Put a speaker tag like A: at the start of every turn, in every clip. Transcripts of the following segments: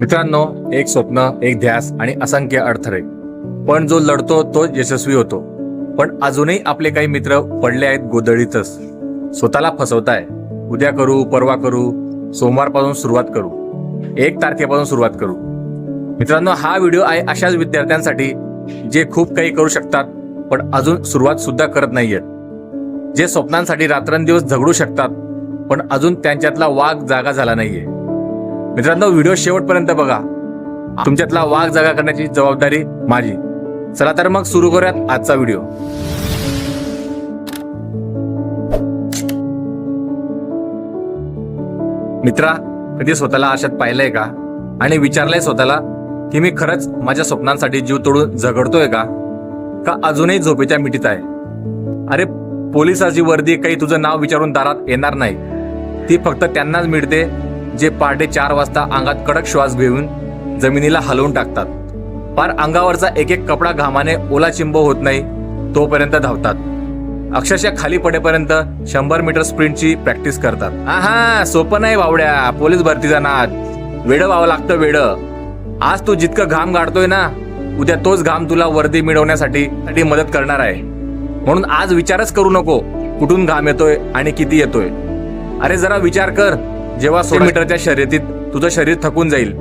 A: मित्रांनो एक स्वप्न एक ध्यास आणि असंख्य अडथळे. पण जो लढतो तो यशस्वी होतो. पण अजूनही आपले काही मित्र पडले आहेत गोदळीतच स्वतःला फसवताय. उद्या करू परवा करू सोमवारपासून सुरुवात करू. एक तारखेपासून सुरुवात करू. मित्रांनो हा व्हिडिओ आहे अशाच विद्यार्थ्यांसाठी जे खूप काही करू शकतात पण अजून सुरुवात सुद्धा करत नाहीयेत. जे स्वप्नांसाठी रात्रंदिवस झगडू शकतात पण अजून त्यांच्यातला वाघ जागा झाला नाहीये. मित्रांनो व्हिडिओ शेवटपर्यंत बघा. तुमच्यातला वाघ जागा करण्याची जबाबदारी माझी. चला तर मग सुरू करूयात आजचा व्हिडिओ. मित्रा कधी स्वतःला आशात पाहिलंय का? आणि विचारलंय स्वतःला की मी खरंच माझ्या स्वप्नांसाठी जीव तोडून झगडतोय का? का अजूनही झोपेच्या मिठीत आहे? अरे पोलिसाची वर्दी काही तुझं नाव विचारून दारात येणार नाही. ती फक्त त्यांनाच मिळते जे पहाटे चार वाजता अंगात कडक श्वास घेऊन जमिनीला हलवून टाकतात. फार अंगावरचा एक एक कपडा घामाने ओला चिंब होत नाही तोपर्यंत धावतात. अक्षरशः खाली पडेपर्यंत शंभर मीटर स्प्रिंटची प्रॅक्टिस करतात. हा हा सोपं नाही बावड्या पोलीस भरतीचा नाद वेड व्हावं लागतं वेड. आज तू जितकं घाम गाडतोय ना उद्या तोच घाम तुला वर्दी मिळवण्यासाठी साठी मदत करणार आहे. म्हणून आज विचारच करू नको कुठून घाम येतोय आणि किती येतोय. अरे जरा विचार कर. जेव्हा सो मीटरच्या शर्यतीत तुझं शरीर थकून जाईल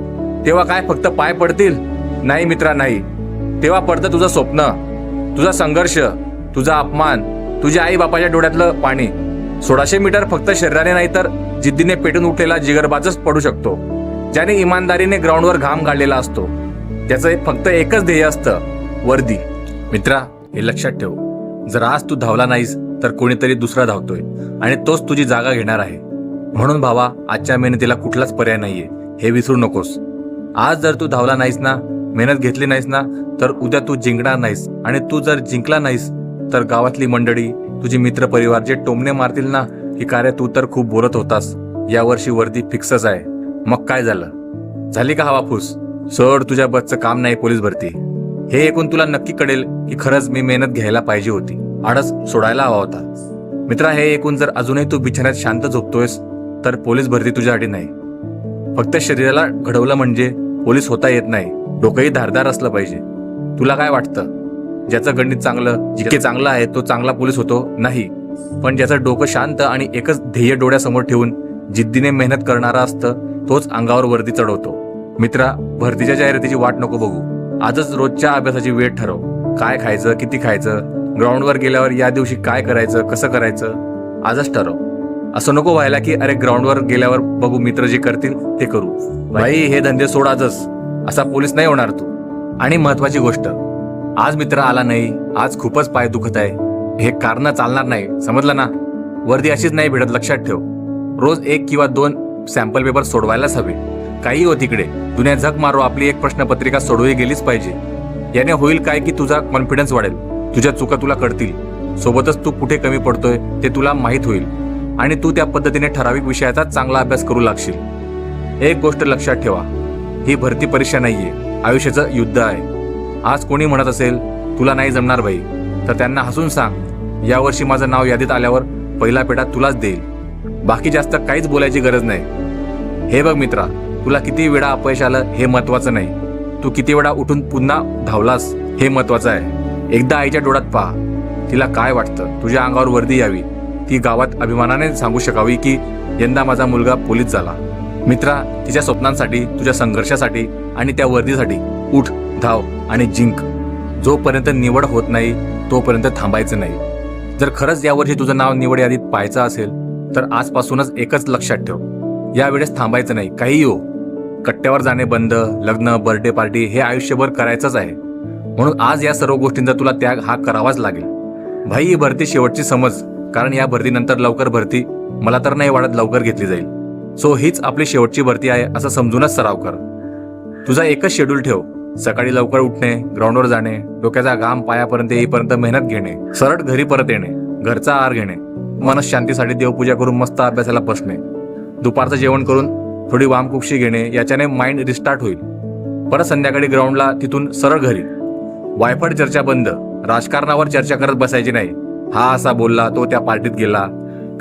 A: तेव्हा काय फक्त पाय पडतील? नाही मित्रा नाही. तेव्हा पडतं तुझं स्वप्न तुझा संघर्ष तुझा अपमान तुझ्या आई बापाच्या डोळ्यातलं पाणी. सोळाशे मीटर फक्त शरीराने नाही तर जिद्दीने पेटून उठलेला जिगरबाजच पडू शकतो ज्याने इमानदारीने ग्राउंडवर घाम गाळलेला असतो. त्याचं फक्त एकच ध्येय असतं वर्दी. मित्रा हे लक्षात ठेव. जर आज तू धावला नाहीस तर कोणीतरी दुसरा धावतोय आणि तोच तुझी जागा घेणार आहे. म्हणून भावा आजच्या मेहनतीला कुठलाच पर्याय नाहीये. हे विसरू नकोस. आज जर तू धावला नाहीस ना मेहनत घेतली नाहीस ना तर उद्या तू जिंकणार नाहीस. आणि तू जर जिंकला नाहीस तर गावातली मंडळी तुझी मित्र परिवार जे टोमणे मारतील ना की कार्य तू तर खूप बोलत होतास. यावर्षी वर्दी फिक्सच आहे. मग काय झालं? झाली का हवा फूस? सर तुझ्या बसचं काम नाही पोलीस भरती. हे ऐकून तुला नक्की कळेल की खरंच मी मेहनत घ्यायला पाहिजे होती. आडस सोडायला हवा होता. मित्रा हे ऐकून जर अजूनही तू बिछाण्यात शांत झोपतोयस तर पोलीस भरती तुझ्यासाठी नाही. फक्त शरीराला घडवलं म्हणजे पोलीस होता येत नाही. डोकंही धारदार असलं पाहिजे. तुला काय वाटतं? ज्याचं गणित चांगलं जितके चांगलं आहे तो चांगला पोलीस होतो नाही. पण ज्याचं डोकं शांत आणि एकच ध्येय डोळ्यासमोर ठेवून जिद्दीने मेहनत करणारा असतं तोच अंगावर वर्दी चढवतो. मित्रा भरतीच्या जाहिरातीची वाट नको बघू. आजच रोजच्या अभ्यासाची वेळ ठरव. काय खायचं किती खायचं ग्राउंडवर गेल्यावर या दिवशी काय करायचं कसं करायचं आजच ठरव. असं नको व्हायला की अरे ग्राउंडवर गेल्यावर बघू मित्र जे करतील ते करू. भाई हे धंदे सोड आजच. असा पोलीस नाही होणार तू. आणि महत्वाची गोष्ट आज मित्र आला नाही आज खूपच पाय दुखत आहे. हे कारण चालणार नाही. समजलं ना? वर्दी अशीच नाही भेटत लक्षात ठेव. रोज एक किंवा दोन सॅम्पल पेपर सोडवायलाच हवे. काही हो तिकडे. दुनिया झक मारो आपली एक प्रश्नपत्रिका सोडवली गेलीच पाहिजे. याने होईल काय की तुझा कॉन्फिडन्स वाढेल. तुझ्या चुका तुला कळतील. सोबतच तू कुठे कमी पडतोय ते तुला माहीत होईल. आणि तू त्या पद्धतीने ठराविक विषयाचा चांगला अभ्यास करू लागशील. एक गोष्ट लक्षात ठेवा ही भरती परीक्षा नाहीये आयुष्याचं युद्ध आहे. आज कोणी म्हणत असेल तुला नाही जमणार भाई तर त्यांना हसून सांग यावर्षी माझं नाव यादीत आल्यावर पहिला पेटा तुलाच देईल. बाकी जास्त काहीच बोलायची गरज नाही. हे बघ मित्रा तुला किती वेळा अपयश आलं हे महत्वाचं नाही. तू किती वेळा उठून पुन्हा धावलास हे महत्वाचं आहे. एकदा आईच्या डोळ्यात पहा तिला काय वाटतं? तुझ्या अंगावर वर्दी यावी. ती गावात अभिमानाने सांगू शकावी की यंदा माझा मुलगा पोलीस झाला. मित्रा तिच्या स्वप्नांसाठी तुझ्या संघर्षासाठी आणि त्या वर्दीसाठी उठ धाव आणि जिंक. जोपर्यंत निवड होत नाही तोपर्यंत थांबायचं नाही. जर खरंच यावर्षी तुझं नाव निवड यादीत पाहायचं असेल तर आजपासूनच एकच लक्षात ठेव. यावेळेस थांबायचं नाही काही हो. कट्ट्यावर जाणे बंद लग्न बर्थडे पार्टी हे आयुष्यभर करायचंच आहे. म्हणून आज या सर्व गोष्टींचा तुला त्याग हा करावाच लागेल. भाई ही भरती शेवटची समज. कारण या भरतीनंतर लवकर भरती मला तर नाही वाढत लवकर घेतली जाईल. सो हीच आपली शेवटची भरती आहे असं समजूनच सराव कर. तुझा एकच शेड्यूल ठेव. सकाळी लवकर उठणे ग्राउंडवर जाणे डोक्याचा घाम पायापर्यंत येईपर्यंत मेहनत घेणे सरळ घरी परत येणे घरचा आहार घेणे मनशांतीसाठी देवपूजा करून मस्त अभ्यासाला बसणे दुपारचं जेवण करून थोडी वामकुक्षी घेणे याच्याने माइंड रिस्टार्ट होईल. परत संध्याकाळी ग्राउंडला तिथून सरळ घरी. वायफळ चर्चा बंद. राजकारणावर चर्चा करत बसायची नाही. हा असा बोलला तो त्या पार्टीत गेला.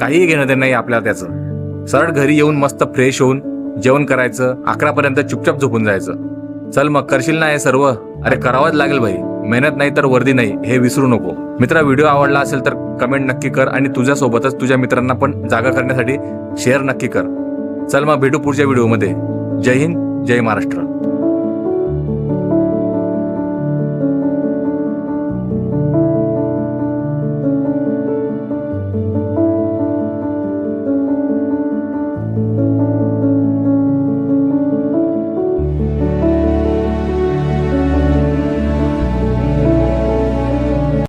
A: काहीही घेणं देणं नाही आपल्याला त्याचं. सरळ घरी येऊन मस्त फ्रेश होऊन जेवण करायचं अकरापर्यंत चुपचाप झोपून जायचं. चल मग करशील ना हे सर्व? अरे करावंच लागेल भाई मेहनत नाही तर वर्दी नाही हे विसरू नको. मित्रा व्हिडिओ आवडला असेल तर कमेंट नक्की कर आणि तुझ्यासोबतच तुझ्या मित्रांना पण जागा करण्यासाठी शेअर नक्की कर. चल मग भेटू पुढच्या व्हिडिओमध्ये जय हिंद जय महाराष्ट्र.